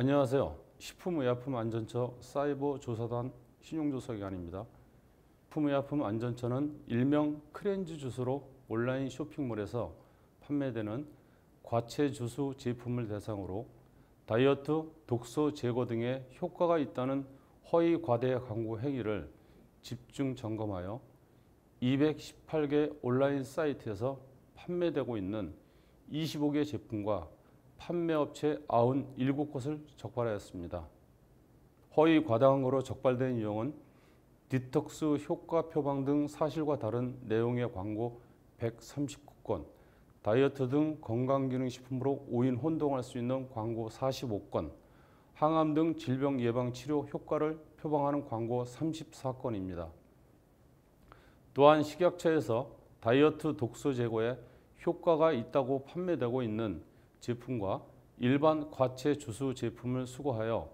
안녕하세요. 식품의약품안전처 사이버 조사단 신용조사기관입니다. 식품의약품 안전처는 일명 크렌즈 주스로 온라인 쇼핑몰에서 판매되는 과체 주스 제품을 대상으로 다이어트, 독소 제거 등의 효과가 있다는 허위 과대 광고 행위를 집중 점검하여 218개 온라인 사이트에서 판매되고 있는 25개 제품과 판매업체 97곳을 적발하였습니다. 허위 과다광고로 적발된 유형은 디톡스 효과 표방 등 사실과 다른 내용의 광고 139건, 다이어트 등 건강기능식품으로 오인 혼동할 수 있는 광고 45건, 항암 등 질병 예방 치료 효과를 표방하는 광고 34건입니다. 또한 식약처에서 다이어트 독소 제거에 효과가 있다고 판매되고 있는 제품과 일반 과체 주스 제품을 수거하여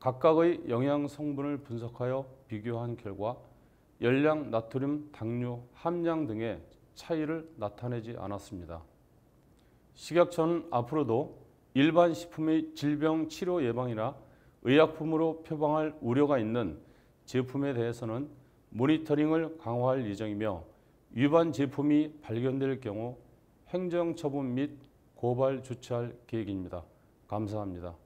각각의 영양 성분을 분석하여 비교한 결과 열량, 나트륨, 당류, 함량 등의 차이를 나타내지 않았습니다. 식약처는 앞으로도 일반 식품의 질병 치료 예방이나 의약품으로 표방할 우려가 있는 제품에 대해서는 모니터링을 강화할 예정이며 위반 제품이 발견될 경우 행정처분 및 고발 조치할 계획입니다. 감사합니다.